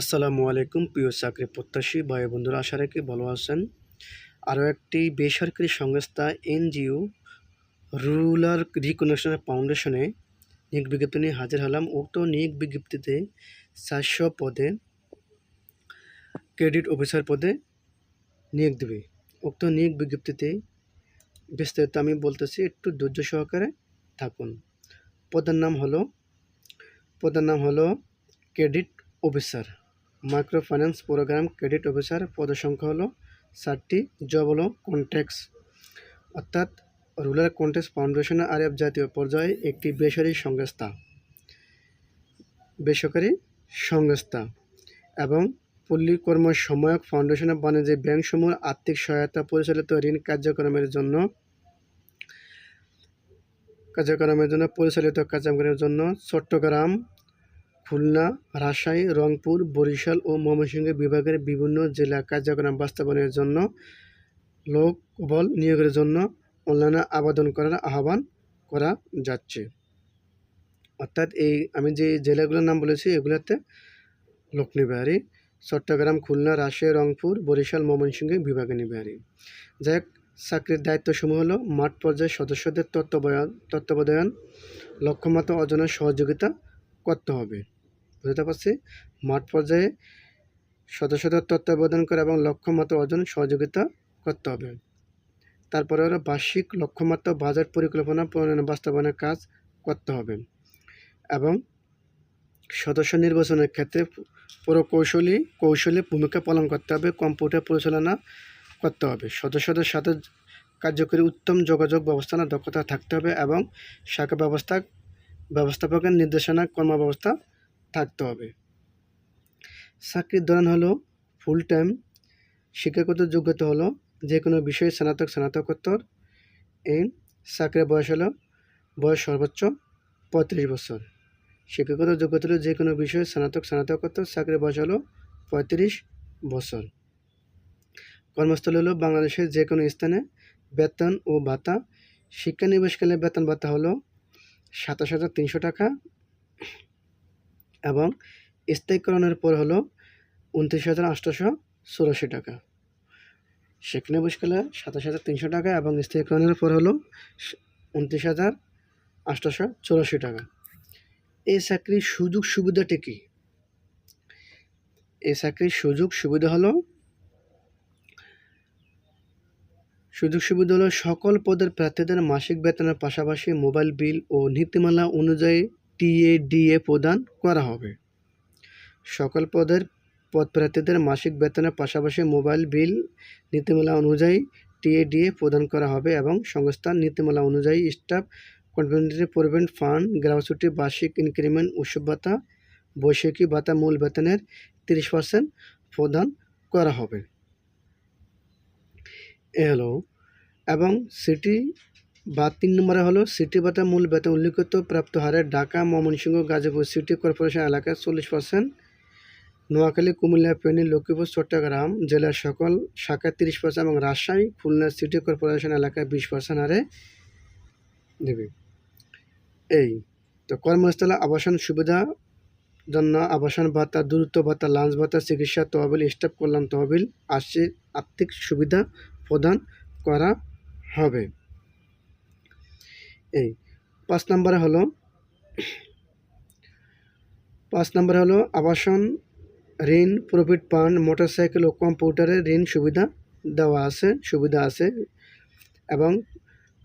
আসসালামু আলাইকুম, প্রিয় চাকরি প্রত্যাশী ভাই বন্ধুরা, আশা রাখি ভালো আছেন। আরও একটি বেসরকারি সংস্থা এনজিও রুরাল রিকনেকশন ফাউন্ডেশনে নিয়োগ বিজ্ঞপ্তি নিয়ে হাজির হলাম। উক্ত নিয়োগ বিজ্ঞপ্তিতে চারশো পদে ক্রেডিট অফিসার পদে নিয়োগ দেবে। উক্ত নিয়োগ বিজ্ঞপ্তিতে বিস্তারিত আমি বলতেছি, একটু ধৈর্য সহকারে থাকুন। পদের নাম হলো, পদের নাম হলো credit officer. Micro finance programme credit officer পদের সংখ্যা হলো ষাটটি, জব হলো কন্ট্যাক্টস অর্থাৎ rural contacts foundation R F জাতীয় পর্যায়ে একটি বেসরকারি সংস্থা। বেসরকারি সংস্থা এবং পল্লী কর্ম সহায়ক ফাউন্ডেশনের বাণিজ্যিক ব্যাংকসমূহ আর্থিক সহায়তা পরিচালিত ঋণ কার্যক্রমের জন্য কার্যক্রমের জন্য পরিচালিত কার্যক্রমের জন্য চট্টগ্রাম খুলনা, রাজশাহী, রংপুর, বরিশাল ও ময়মনসিংহ বিভাগের বিভিন্ন জেলা কার্যক্রম বাস্তবায়নের জন্য লোক বল নিয়োগের জন্য অনলাইনে আবেদন করার আহ্বান করা যাচ্ছে। অর্থাৎ এই আমি যে জেলাগুলোর নাম বলেছি, এগুলোতে লোক চট্টগ্রাম, খুলনা, রাজশাহী, রংপুর, বরিশাল, ময়মনসিংহ বিভাগে নেবে আরই যাই হোক, চাকরির দায়িত্বসমূহ হলো মাঠ পর্যায়ে সদস্যদের তত্ত্বাবধান তত্ত্বাবধান লক্ষ্যমাত্রা অর্জনের সহযোগিতা করতে হবে। বুঝতে পারছি? মাঠ পর্যায়ে সদস্যদের তত্ত্বাবধান করা এবং লক্ষ্যমাত্রা অর্জন সহযোগিতা করতে হবে। তারপরে হলো বার্ষিক লক্ষ্যমাত্রা বাজেট পরিকল্পনা প্রণয়ন বাস্তবায়নের কাজ করতে হবে এবং সদস্য নির্বাচনের ক্ষেত্রে প্রকৌশলী কৌশলী ভূমিকা পালন করতে হবে, কম্পিউটার পরিচালনা করতে হবে। সদস্যদের সাথে কার্যকরী উত্তম যোগাযোগ ব্যবস্থাপনা দক্ষতা থাকতে হবে এবং শাখা ব্যবস্থা, ব্যবস্থাপকের নির্দেশনা, কর্মব্যবস্থা থাকতে হবে। চাকরির ধরন হলো ফুল টাইম শিক্ষাগত যোগ্যতা হলো যে কোনো বিষয়ে স্নাতক, স্নাতকোত্তর এই চাকরির বয়স হলো, বয়স সর্বোচ্চ পঁয়ত্রিশ বছর। শিক্ষাগত যোগ্যতা হলো যে কোনো বিষয়ে স্নাতক, স্নাতকোত্তর, চাকরির বয়স হলো পঁয়ত্রিশ বছর। কর্মস্থল হলো বাংলাদেশের যে কোনো স্থানে বেতন ও ভাতা। শিক্ষানিবেশকালে বেতন ভাতা হলো সাতাশ হাজার তিনশো টাকা। এবং স্থায়ীকরণের পর হলো উনত্রিশ হাজার আটশোশো চুরাশি টাকা। সেখানে বসকালে সাতাশ হাজার তিনশো টাকা এবং স্থায়ীকরণের পর হলো উনত্রিশ হাজার আটশোশো চুরাশি টাকা। এই চাকরির সুযোগ সুবিধাটি কী? এই চাকরির সুযোগ সুবিধা হলো সুযোগ সুবিধা হলো সকল পদের প্রার্থীদের মাসিক বেতনের পাশাপাশি মোবাইল বিল ও নীতিমালা অনুযায়ী টিএডিএ প্রদান করা হবে। সকল পদের পদপ্রার্থীদের মাসিক বেতনের পাশাপাশি মোবাইল বিল নীতিমালা অনুযায়ী টিএডিএ প্রদান করা হবে এবং সংস্থার নীতিমালা অনুযায়ী স্টাফ কনভেন্টারি প্রভিডেন্ট ফান্ড, গ্রামছুটি, বার্ষিক ইনক্রিমেন্ট, উৎসব ভাতা বৈশাখী ভাতা, মূল বেতনের তিরিশ পার্সেন্ট প্রদান করা হবে। এ হলো এবং সিটি বা তিন নম্বরে হলো সিটি ভাতা মূল বেতন উল্লিখিত প্রাপ্ত হারে ঢাকা, ময়মনসিংহ, গাজীপুর সিটি কর্পোরেশন এলাকায় চল্লিশ পার্সেন্ট নোয়াখালী, কুমিল্লা, ফেনী, লক্ষ্মীপুর, চট্টগ্রাম জেলার সকল শাখায় তিরিশ পার্সেন্ট এবং রাজশাহী, খুলনা সিটি কর্পোরেশন এলাকায় বিশ পার্সেন্ট হারে দেবে। এই, তো কর্মস্থলে আবাসন সুবিধা জন্য আবাসন ভাতা দূরত্ব ভাতা, লাঞ্চ ভাতা, চিকিৎসা, তহবিল, স্টাফ কল্যাণ তহবিল আর্থিক সুবিধা প্রদান করা হবে। এই, পাঁচ নম্বরে হলো, পাঁচ নম্বরে হলো আবাসন, ঋণ প্রফিট ফান্ড মোটরসাইকেল ও কম্পিউটারের ঋণ সুবিধা দেওয়া আছে, সুবিধা আছে এবং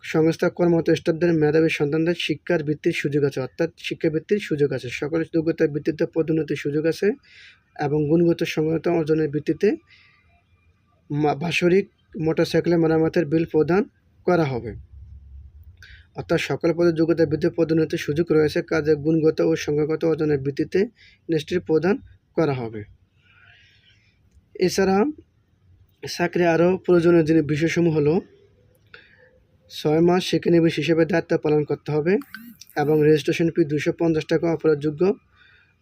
সংস্থা কর্মরত স্টাফদের মেধাবী সন্তানদের শিক্ষার ভিত্তির সুযোগ আছে, অর্থাৎ শিক্ষাবৃত্তির সুযোগ আছে। সকল যোগ্যতার ভিত্তিতে পদোন্নতির সুযোগ আছে এবং গুণগত সংগত অর্জনের ভিত্তিতে বাৎসরিক মোটরসাইকেলের মেরামতের বিল প্রদান করা হবে। অর্থাৎ সকল পদের যোগ্যতার ভিত্তিতে পদোন্নতির সুযোগ রয়েছে, কাজে গুণগত ও সংখ্যাগত অর্জনের ভিত্তিতে ইন্ডাস্ট্রি প্রদান করা হবে। এছাড়া চাকরি আরও প্রয়োজনীয় জিনিস বিষয়সমূহ হলো, ছয় মাস শিক্ষানিবেশ হিসেবে দায়িত্ব পালন করতে হবে এবং রেজিস্ট্রেশন ফি দুশো পঞ্চাশ টাকা অপরাধযোগ্য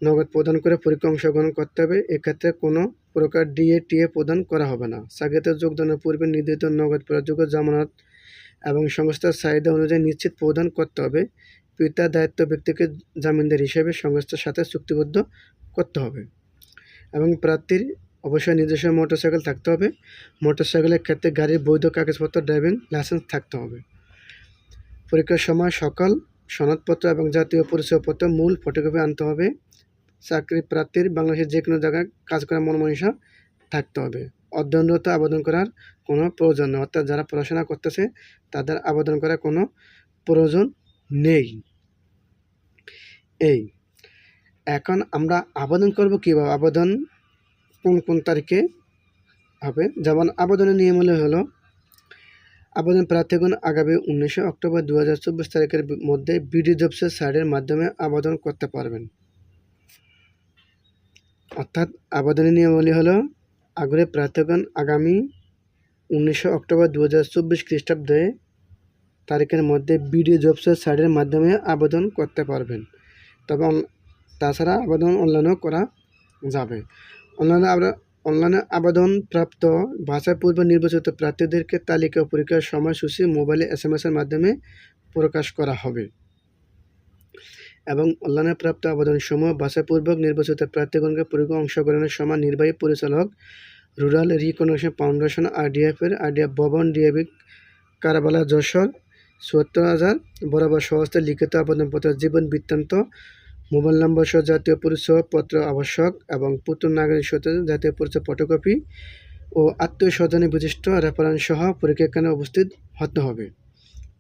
নগদ প্রদান করে পরীক্ষা অংশগ্রহণ করতে হবে। এক্ষেত্রে কোনো প্রকার ডিএ টিএ প্রদান করা হবে না। চাকরিতে যোগদানের পূর্বে নির্ধারিত নগদ প্রয়োগযোগ্য জামানত এবং সংস্থার চাহিদা অনুযায়ী নিশ্চিত প্রদান করতে হবে। পিতা দায়িত্ব ব্যক্তিকে জামিনদার হিসেবে সংস্থার সাথে চুক্তিবদ্ধ করতে হবে এবং প্রার্থীর অবশ্যই নিজস্ব মোটরসাইকেল থাকতে হবে। মোটরসাইকেলের ক্ষেত্রে গাড়ির বৈধ কাগজপত্র, ড্রাইভিং লাইসেন্স থাকতে হবে। পরীক্ষার সময় সকল সনদপত্র এবং জাতীয় পরিচয়পত্র, মূল ফটোকপি আনতে হবে। চাকরি প্রার্থীর বাংলাদেশের যে কোনো জায়গায় কাজ করার মনোমনীষা থাকতে হবে। অধ্যয়নরত আবেদন করার কোনো প্রয়োজন নেই। অর্থাৎ যারা পড়াশোনা করতেছে, তাদের আবেদন করার কোনো প্রয়োজন নেই। এই। এখন আমরা আবেদন করব কীভাবে? আবেদন কোন কোন তারিখে হবে? যেমন আবেদনের নিয়ম হলো আবেদন প্রার্থীগণ আগামী উনিশে অক্টোবর দু হাজার চব্বিশ তারিখের মধ্যে বিডি জবসের সাইটের মাধ্যমে আবেদন করতে পারবেন। অর্থাৎ আবেদনের নিয়মাবলী হলো আগ্রহী প্রার্থীগণ আগামী উনিশে অক্টোবর দু হাজার চব্বিশ খ্রিস্টাব্দে তারিখের মধ্যে বিডি জবসের সাইটের মাধ্যমে আবেদন করতে পারবেন। তবে তাছাড়া আবেদন অনলাইনেও করা যাবে। অনলাইনে অনলাইনে আবেদন প্রাপ্ত ভাষা পূর্ব নির্বাচিত প্রার্থীদেরকে তালিকা পরীক্ষার সময়সূচি মোবাইলে এস এম এসের মাধ্যমে প্রকাশ করা হবে। এবং অনলাইনে প্রাপ্ত আবেদন সমূহ বাছাইপূর্বক নির্বাচিত প্রার্থীগণকে পরীক্ষা অংশগ্রহণের সময় নির্বাহী পরিচালক রুরাল রিকনেকশন ফাউন্ডেশন, আরডিএফ এর আরডিএফ ভবন ডিএবি কারাবালা, যশোর সত্তর হাজার বরাবর সহস্তে লিখিত আবেদনপত্র, জীবন বৃত্তান্ত, মোবাইল নম্বর সহ জাতীয় পরিচয়পত্র আবশ্যক এবং পুত্র নাগরিক সত্য জাতীয় পরিচয় ফটোকপি ও আত্মীয় স্বজনী বিশিষ্ট রেফারেন্স সহ পরীক্ষাখানে উপস্থিত হতে হবে।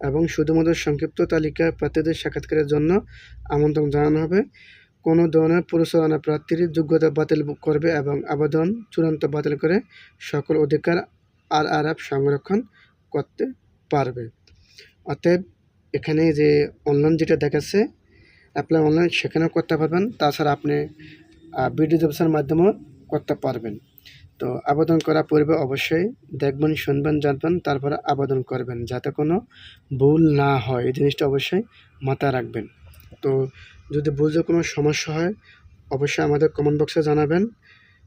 এবং শুধুমাত্র সংক্ষিপ্ত তালিকা প্রার্থীদের সাক্ষাৎকারের জন্য আমন্ত্রণ জানানো হবে। কোনো ধরনের পরিচালনা প্রার্থীর যোগ্যতা বাতিল করবে এবং আবেদন চূড়ান্ত বাতিল করে সকল অধিকার আর আর সংরক্ষণ করতে পারবে। অতএব এখানে যে অনলাইন যেটা দেখাচ্ছে অ্যাপ্লাই অনলাইন সেখানেও করতে পারবেন। তাছাড়া আপনি বিডি জবসের মাধ্যমেও করতে পারবেন। তো আবেদন করার পূর্বে অবশ্যই দেখবেন, শুনবেন, জানবেন, তারপরে আবেদন করবেন যাতে কোনো ভুল না হয়। এই জিনিসটা অবশ্যই মাথায় রাখবেন। তো যদি বুঝতে কোনো সমস্যা হয়, অবশ্যই আমাদের কমেন্ট বক্সে জানাবেন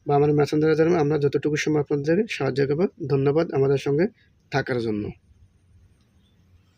বা আমাদের মেসেঞ্জারে জানাবেন। আমরা যতটুকু সময় আপনাদের সাহায্য করব। ধন্যবাদ আমাদের সঙ্গে থাকার জন্য।